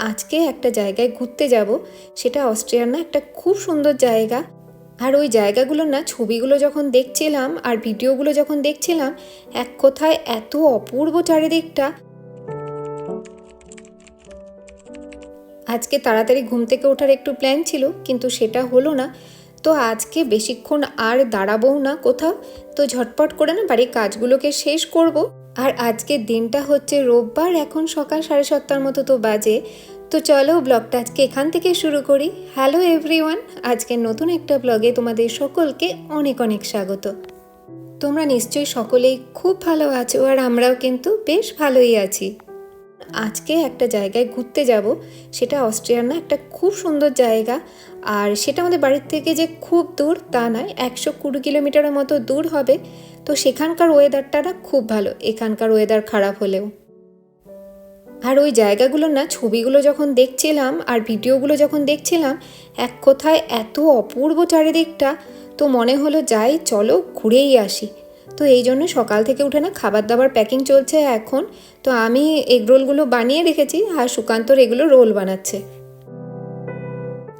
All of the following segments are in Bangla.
আজকে একটা জায়গায় ঘুরতে যাব। সেটা অস্ট্রিয়ার না, একটা খুব সুন্দর জায়গা। আর ওই জায়গাগুলো না, ছবিগুলো যখন দেখছিলাম আর ভিডিওগুলো যখন দেখছিলাম, এক কথায় এত অপূর্ব চারিদিকটা। আজকে তাড়াতাড়ি ঘুম থেকে ওঠার একটু প্ল্যান ছিল, কিন্তু সেটা হলো না। তো আজকে বেশিক্ষণ আর দাঁড়াবো না কোথাও। তো ঝটপট করে না বাড়ির কাজগুলোকে শেষ করব। আর আজকের দিনটা হচ্ছে রোববার, এখন সকাল সাড়ে সাতটার মতো তো বাজে। তো চলো ব্লগটা আজকে এখান থেকে শুরু করি। হ্যালো এভরিওয়ান, আজকে নতুন একটা ব্লগে তোমাদের সকলকে অনেক অনেক স্বাগত। তোমরা নিশ্চয়ই সকলেই খুব ভালো আছো আর আমরাও কিন্তু বেশ ভালোই আছি। আজকে একটা জায়গায় ঘুরতে যাব। সেটা অস্ট্রিয়ার না, একটা খুব সুন্দর জায়গা। আর সেটা আমাদের বাড়ির থেকে যে খুব দূর তা নয়, একশো কুড়ি কিলোমিটারের মতো দূর হবে। তো সেখানকার ওয়েদারটা না খুব ভালো, এখানকার ওয়েদার খারাপ হলেও। আর ওই জায়গাগুলো না, ছবিগুলো যখন দেখছিলাম আর ভিডিওগুলো যখন দেখছিলাম, এক কথায় এত অপূর্ব চারিদিকটা। তো মনে হলো, যাই চলো ঘুরেই আসি। তো এই জন্য সকাল থেকে উঠে না খাবার দাবার প্যাকিং চলছে এখন। তো আমি এগ রোলগুলো বানিয়ে রেখেছি আর সুকান্তর এগুলো রোল বানাচ্ছে।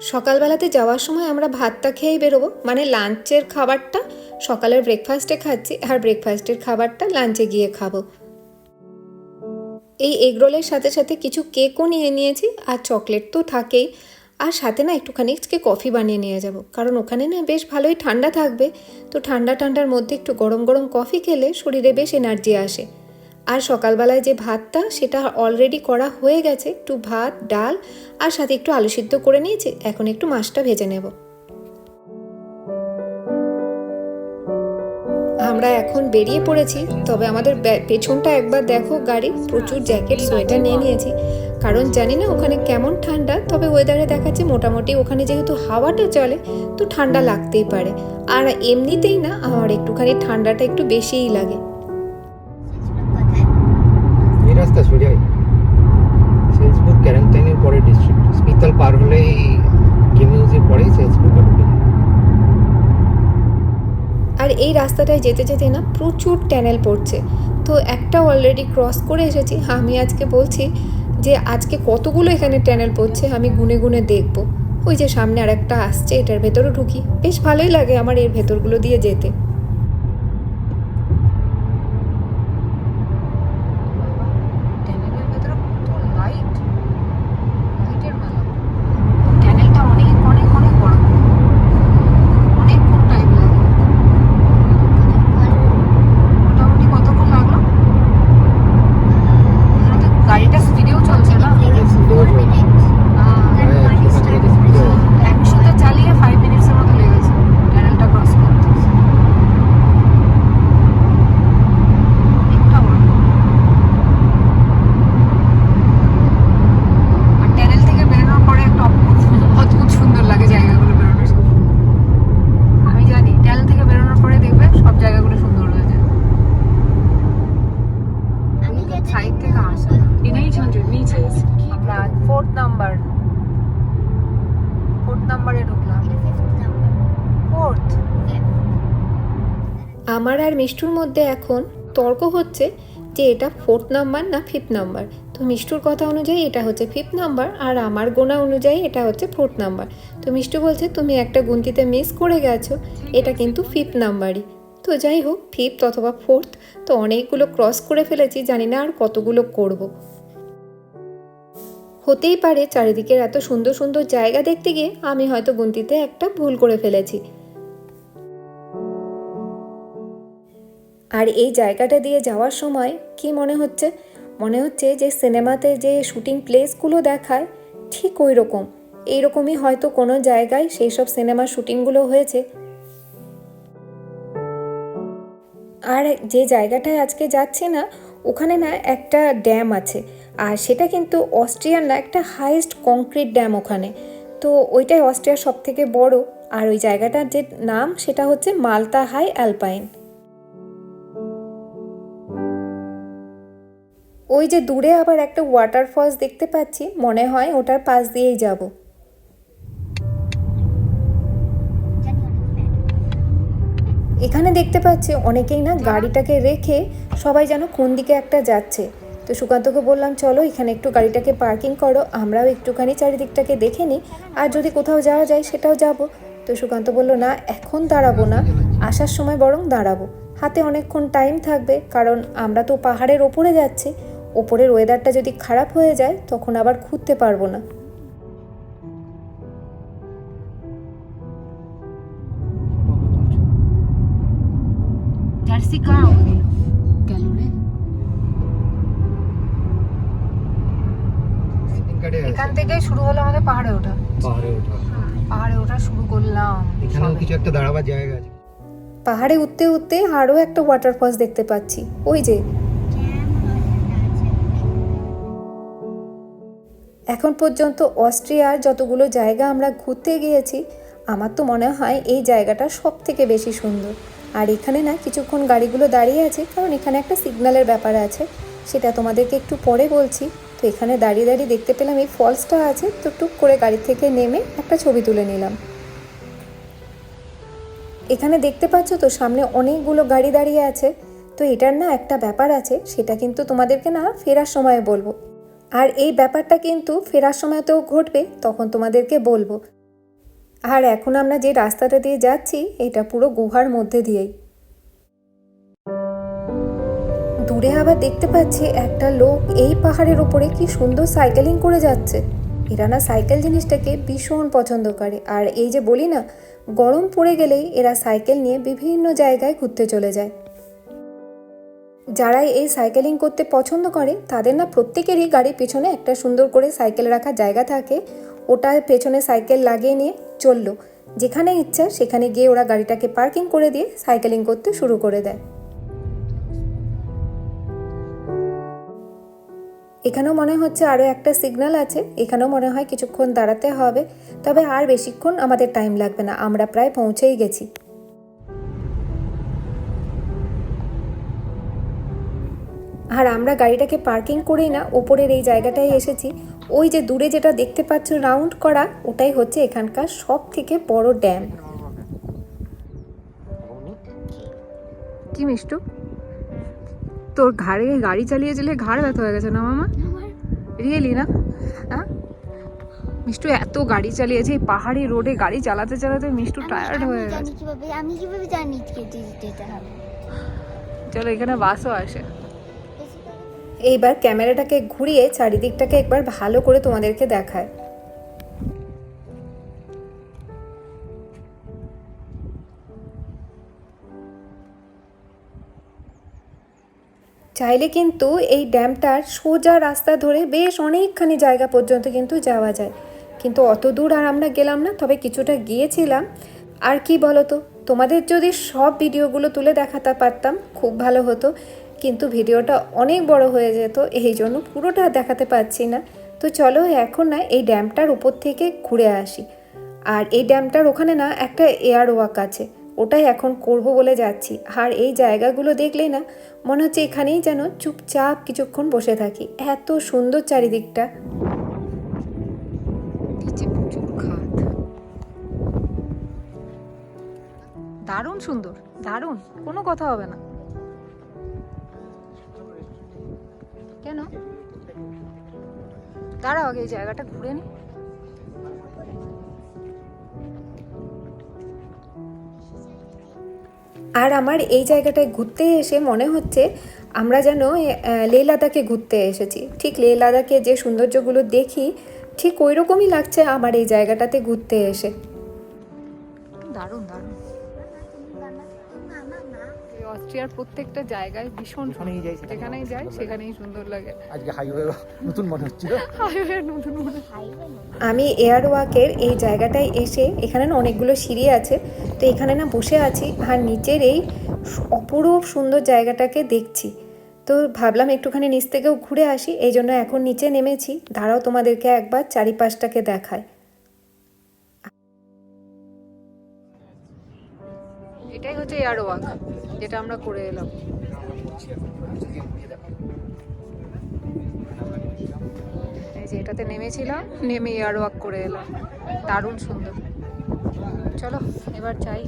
সকালবেলাতে যাওয়ার সময় আমরা ভাতটা খেয়েই বেরোবো। মানে লাঞ্চের খাবারটা সকালের ব্রেকফাস্টে খাচ্ছি আর ব্রেকফাস্টের খাবারটা লাঞ্চে গিয়ে খাব। এই এগরোলের সাথে সাথে কিছু কেকও নিয়ে নিয়েছি আর চকলেট তো থাকেই। আর সাথে না একটুখানি আজকে কফি বানিয়ে নিয়ে যাব। কারণ ওখানে না বেশ ভালোই ঠান্ডা থাকবে। তো ঠান্ডা ঠান্ডার মধ্যে একটু গরম গরম কফি খেলে শরীরে বেশ এনার্জি আসে। আর সকালবেলায় যে ভাতটা, সেটা অলরেডি করা হয়ে গেছে। একটু ভাত, ডাল আর সাথে একটু আলু সিদ্ধ করে নিয়েছি। এখন একটু মাছটা ভেজে নেব। আমরা এখন বেরিয়ে পড়েছি। তবে আমাদের পেছনটা একবার দেখো গাড়ি। প্রচুর জ্যাকেট সোয়েটার নিয়ে নিয়েছি। কারণ জানি না ওখানে কেমন ঠান্ডা তবে ওয়েদারে দেখাচ্ছে মোটামুটি ওখানে যেহেতু হাওয়াটা চলে তো ঠান্ডা লাগতেই পারে। আর এমনিতেই না আমার একটুখানি ঠান্ডাটা একটু বেশিই লাগে। এই রাস্তা সোজাই। সেলসবুক ক্যারেন্টাইনের পরে ডিস্ট্রিক্ট স্পিতাল পার হলেই গেমিউজের পরেই সেলসবুক আর এই রাস্তাটায় যেতে যেতে না প্রচুর ট্যানেল পড়ছে। তো একটা অলরেডি ক্রস করে এসেছি। আমি আজকে বলছি যে আজকে কতগুলো এখানে ট্যানেল পড়ছে, আমি গুনে গুনে দেখব। ওই যে সামনে আর একটা আসছে, এটার ভেতরে ঢুকি। বেশ ভালোই লাগে আমার এর ভেতরগুলো দিয়ে যেতে ট্যানেলের ভেতরে কত লাইট লাইটের মেলা ট্যানেলটা অনেক অনেক অনেক বড় অনেকক্ষণ টাইম লাগে মোটামুটি কতক্ষণ লাগল এখানে তো গাড়িটা স্পিডেও চলছে না একশোতে চালিয়ে ফাইভ মিনিটসের মতো লেগেছে ট্যানেলটা ক্রস করতে অনেকটা বড় আর ট্যানেল থেকে বেরোনোর পরে একটা অদ্ভুত অদ্ভুত সুন্দর লাগে জায়গাগুলো বেরোনোর সময় আমি জানি ট্যানেল থেকে বেরোনোর পরে দেখবে সব জায়গাগুলো সুন্দর হয়ে যায় সাইড থেকে আসা In 800 meters, আমরা ফোর্থ নাম্বার। ফোর্থ নাম্বারে ঢুকলাম। ফোর্থ আমার আর মিষ্টুর মধ্যে এখন তর্ক হচ্ছে যে এটা ফোর্থ নাম্বার না ফিফথ নাম্বার তো মিষ্টুর কথা অনুযায়ী এটা হচ্ছে ফিফথ নাম্বার আর আমার গোনা অনুযায়ী এটা হচ্ছে ফোর্থ নাম্বার তো মিষ্টু বলছে তুমি একটা গুনতিতে মিস করে গেছো। এটা কিন্তু ফিফথ নাম্বারই তো যাই হোক ফিফথ অথবা ফোর্থ তো অনেকগুলো ক্রস করে ফেলেছি জানি না আর কতগুলো করব। হতেই পারে চারিদিকের এত সুন্দর সুন্দর জায়গা দেখতে গিয়ে আমি হয়তো গুনতিতে একটা ভুল করে ফেলেছি। আর এই জায়গাটা দিয়ে যাওয়ার সময় কি মনে হচ্ছে? মনে হচ্ছে যে সিনেমাতে যে শুটিং প্লেসগুলো দেখায় ঠিক ওই রকম এইরকমই হয়তো কোনো জায়গায় সেই সব সিনেমার শুটিংগুলো হয়েছে। আর যে জায়গাটায় আজকে যাচ্ছি না ওখানে না একটা ড্যাম আছে, আর সেটা কিন্তু অস্ট্রিয়ার না একটা হাইয়েস্ট কংক্রিট ড্যাম ওখানে। তো ওইটাই অস্ট্রিয়ার সব থেকে বড়, আর ওই জায়গাটার যে নাম সেটা হচ্ছে মালতা হাই অ্যালপাইন। ওই যে দূরে আবার একটা ওয়াটারফলস দেখতে পাচ্ছি, মনে হয় ওটার পাশ দিয়েই যাব। এখানে দেখতে পাচ্ছি অনেকেই না গাড়িটাকে রেখে সবাই যেন কোন দিকে একটা যাচ্ছে। তো সুকান্তকে বললাম, চলো এখানে একটু গাড়িটাকে পার্কিং করো, আমরাও একটুখানি চারিদিকটাকে দেখে নিই, আর যদি কোথাও যাওয়া যায় সেটাও যাব। তো সুকান্ত বলল, না, এখন দাঁড়াবো না, আসার সময় বরং দাঁড়াবো। হাতে অনেকক্ষণ টাইম থাকবে, কারণ আমরা তো পাহাড়ের ওপরে যাচ্ছি। ওপরের ওয়েদারটা যদি খারাপ হয়ে যায়, তখন আবার খুঁজতে পারব না। জার্সি কাউ গেল রে এখান থেকে শুরু হলো আমাদের পাহাড়ে ওঠা। পাহাড়ে ওঠা। পাহাড়ে ওঠা শুরু করলাম। এখানেও কিছু একটা দাঁড়াবার জায়গা আছে। পাহাড়ে উঠতে উঠতে আরও একটা ওয়াটারফলস দেখতে পাচ্ছি। ওই যে। এখন পর্যন্ত অস্ট্রিয়ার যতগুলো জায়গা আমরা ঘুরতে গিয়েছি আমার তো মনে হয় এই জায়গাটা সব থেকে বেশি সুন্দর। আর এখানে না কিছুক্ষণ গাড়িগুলো দাঁড়িয়ে আছে, কারণ এখানে একটা সিগন্যালের ব্যাপার আছে। সেটা তোমাদেরকে একটু পরে বলছি। তো এখানে দাঁড়িয়ে দাঁড়িয়ে দেখতে পেলাম এই ফলসটা আছে, তো টুক করে গাড়ি থেকে নেমে একটা ছবি তুলে নিলাম। এখানে দেখতে পাচ্ছ তো সামনে অনেকগুলো গাড়ি দাঁড়িয়ে আছে। তো এটার না একটা ব্যাপার আছে, সেটা কিন্তু তোমাদেরকে না ফেরার সময় বলব। আর এই ব্যাপারটা কিন্তু ফেরার সময়তেও ঘটবে, তখন তোমাদেরকে বলব। আর এখন আমরা যে রাস্তাটা দিয়ে যাচ্ছি, এটা পুরো গুহার মধ্যে দিয়েই। দূরে আবার দেখতে পাচ্ছি একটা লোক এই পাহাড়ের উপরে কি সুন্দর সাইকেলিং করে যাচ্ছে। এরা না সাইকেল জিনিসটাকে ভীষণ পছন্দ করে। আর এই যে বলি না, গরম পড়ে গেলেই এরা সাইকেল নিয়ে বিভিন্ন জায়গায় ঘুরতে চলে যায়। যারা এই সাইকেলিং করতে পছন্দ করে, তাদের না প্রত্যেকেরই গাড়ির পিছনে একটা সুন্দর করে সাইকেল রাখার জায়গা থাকে। ওটা পেছনে সাইকেল লাগিয়ে নিয়ে চলল। যেখানে ইচ্ছা সেখানে গিয়ে ওরা গাড়িটাকে পার্কিং করে দিয়ে সাইকেলিং করতে শুরু করে দেয়। এখানেও মনে হচ্ছে আরও একটা সিগনাল আছে। এখানেও মনে হয় কিছুক্ষণ দাঁড়াতে হবে। তবে আর বেশিক্ষণ আমাদের টাইম লাগবে না। আমরা প্রায় পৌঁছেই গেছি। আর আমরা গাড়িটাকে পার্কিং করেই না ওপরের এই জায়গাটায় এসেছি। ওই যে দূরে যেটা দেখতে পাচ্ছ রাউন্ড করা ওটাই হচ্ছে এখানকার সব থেকে বড় ড্যাম। কি মিষ্টু? তোর ঘাড়ে গাড়ি চালিয়ে চালিয়েছিলে ঘাড় ব্যথা হয়ে গেছে না মামা? রিয়েলি না? হ্যাঁ মিষ্টু এত গাড়ি চালিয়েছে এই পাহাড়ি রোডে গাড়ি চালাতে চালাতে মিষ্টু টায়ার্ড হয়ে জানি গেছে। কীভাবে আমি কীভাবে জানি কেটে যেতে হবে। চলো এখানে বাসও আসে। এইবার ক্যামেরাটাকে ঘুরিয়ে চারিদিকটাকে একবার ভালো করে তোমাদেরকে দেখায়। চাইলে কিন্তু এই ড্যামটার সোজা রাস্তা ধরে বেশ অনেকখানি জায়গা পর্যন্ত কিন্তু যাওয়া যায়। কিন্তু অত দূর আর আমরা গেলাম না, তবে কিছুটা গিয়েছিলাম। আর কি বলো তো তোমাদের যদি সব ভিডিওগুলো তুলে দেখাতে পারতাম, খুব ভালো হতো। কিন্তু ভিডিওটা অনেক বড় হয়ে যেত এই জন্য পুরোটা দেখাতে পারছি না। তো চলো এখন না এই ড্যামটার উপর থেকে ঘুরে আসি। আর এই ড্যামটার ওখানে না একটা এয়ার ওয়াক আছে, ওটাই এখন করব বলে যাচ্ছি। আর এই জায়গাগুলো দেখলেই না মনে হচ্ছে এখানেই যেন চুপচাপ কিছুক্ষণ বসে থাকি। এত সুন্দর চারিদিকটা। দারুণ সুন্দর, দারুণ, কোনো কথা হবে না। কেন? দাঁড়াও আগে এই জায়গাটা ঘুরে নি। আর আমার এই জায়গাটায় ঘুরতে এসে মনে হচ্ছে আমরা যেন লে লাদাখে ঘুরতে এসেছি। ঠিক লে লাদাখে যে সৌন্দর্যগুলো দেখি ঠিক ওই রকমই লাগছে আমার এই জায়গাটাতে ঘুরতে এসে। দারুণ দারুণ। অস্ট্রিয়ার প্রত্যেকটা জায়গায় ভীষণ যেখানেই যাই সেখানেই যাই সেখানেই সুন্দর লাগে। আজকে হাইওয়ে নতুন মনে হচ্ছিল হাইওয়ে নতুন মনে আমি এয়ার ওয়াকের এই জায়গাটায় এসে এখানে না অনেকগুলো সিঁড়ি আছে তো এখানে না বসে আছি আর নিচের এই অপরূপ সুন্দর জায়গাটাকে দেখছি। তো ভাবলাম একটুখানি নিচ থেকেও ঘুরে আসি এই জন্য এখন নিচে নেমেছি। দাঁড়াও তোমাদেরকে একবার চারিপাশটাকে দেখায় এটাই হচ্ছে এয়ার ওয়াক যেটা আমরা করে এলাম। এই যে এটাতে নেমেছিলাম নেমে এয়ার ওয়াক করে এলাম। দারুণ সুন্দর। চলো এবার যাই।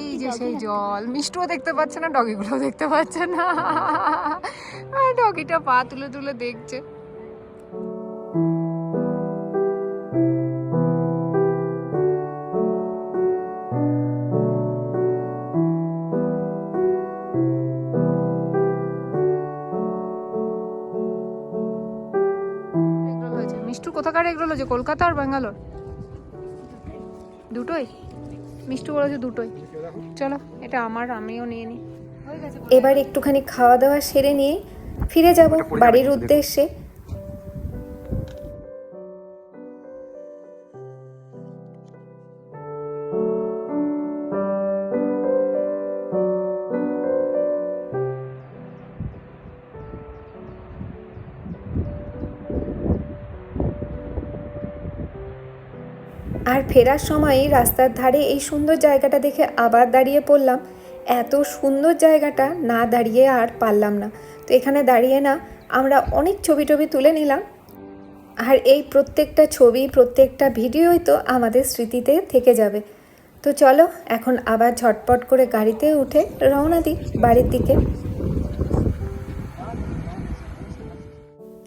এই যে সেই জল মিষ্টুও দেখতে পাচ্ছে না ডগিগুলো দেখতে পাচ্ছে না। আর ডগিটা পা তুলে তুলে দেখছে। মিষ্টু কোথাকার এগুলো যে কলকাতা আর ব্যাঙ্গালোর? দুটোই? মিষ্টু বলেছে দুটোই। চলো এটা আমার আমিও নিয়ে নিই। এবার একটুখানি খাওয়া দাওয়া সেরে নিয়ে ফিরে যাব বাড়ির উদ্দেশ্যে। আর ফেরার সময় রাস্তার ধারে এই সুন্দর জায়গাটা দেখে আবার দাঁড়িয়ে পড়লাম। এত সুন্দর জায়গাটা না দাঁড়িয়ে আর পারলাম না। তো এখানে দাঁড়িয়ে না আমরা অনেক ছবি টবি তুলে নিলাম। আর এই প্রত্যেকটা ছবি, প্রত্যেকটা ভিডিওই তো আমাদের স্মৃতিতে থেকে যাবে। তো চলো এখন আবার ঝটপট করে গাড়িতে উঠে রওনা দিই বাড়ির দিকে।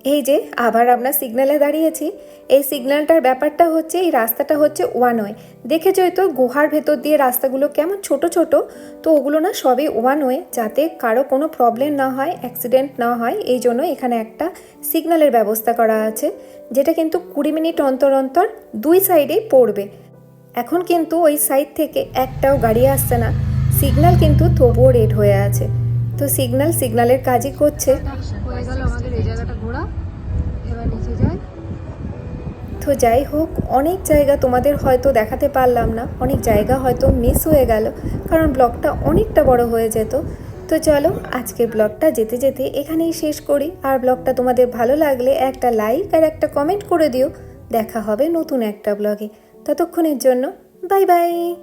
এই যে, আবার আমরা সিগন্যালে দাঁড়িয়েছি। এই সিগন্যালটার ব্যাপারটা হচ্ছে, এই রাস্তাটা হচ্ছে ওয়ান ওয়ে দেখেছই তো, গুহার ভেতর দিয়ে রাস্তাগুলো কেমন ছোট ছোট? তো ওগুলো না সবই ওয়ান ওয়ে যাতে কারও কোনো প্রবলেম না হয় অ্যাক্সিডেন্ট না হয়। এই জন্য এখানে একটা সিগন্যালের ব্যবস্থা করা আছে, যেটা কিন্তু কুড়ি মিনিট অন্তর অন্তর দুই সাইডেই পড়বে। এখন কিন্তু ওই সাইড থেকে একটাও গাড়ি আসছে না। সিগন্যাল কিন্তু তবুও রেড হয়ে আছে। তো সিগন্যাল সিগন্যালের কাজই করছে। হয়ে গেল আমাদের এই জায়গাটা। নিচে তো যাই হোক, অনেক জায়গা তোমাদের হয়তো দেখাতে পারলাম না, অনেক জায়গা হয়তো মিস হয়ে গেল, কারণ ব্লগটা অনেকটা বড় হয়ে যেত। তো চলো, আজকের ব্লগটা যেতে যেতে এখানেই শেষ করি, আর ব্লগটা তোমাদের ভালো লাগলে একটা লাইক আর একটা কমেন্ট করে দিও। দেখা হবে নতুন একটা ব্লগে। ততক্ষণের জন্য বাই বাই